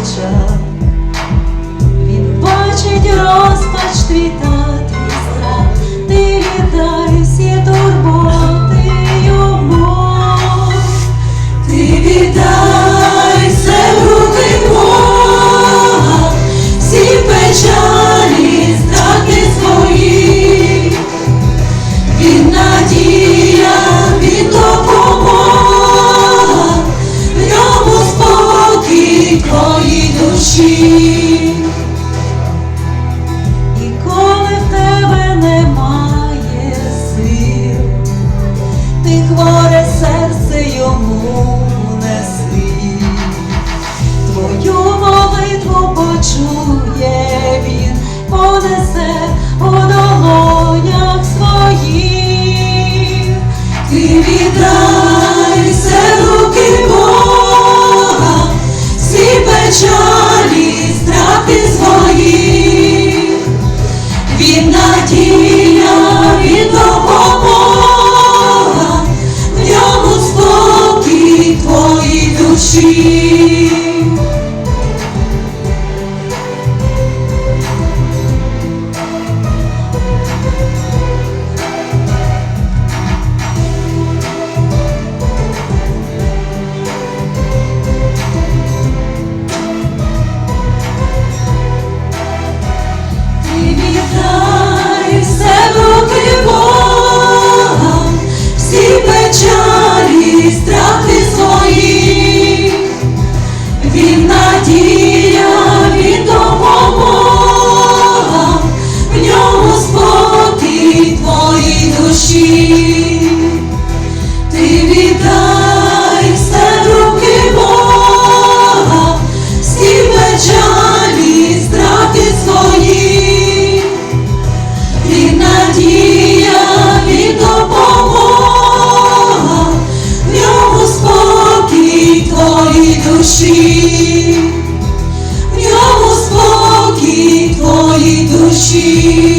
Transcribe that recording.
nature. серце йому несли, твою молитву почує він, понесе у долонях своїх, ти віддайся руки Бога, всі печалі страти свої, він надій. see she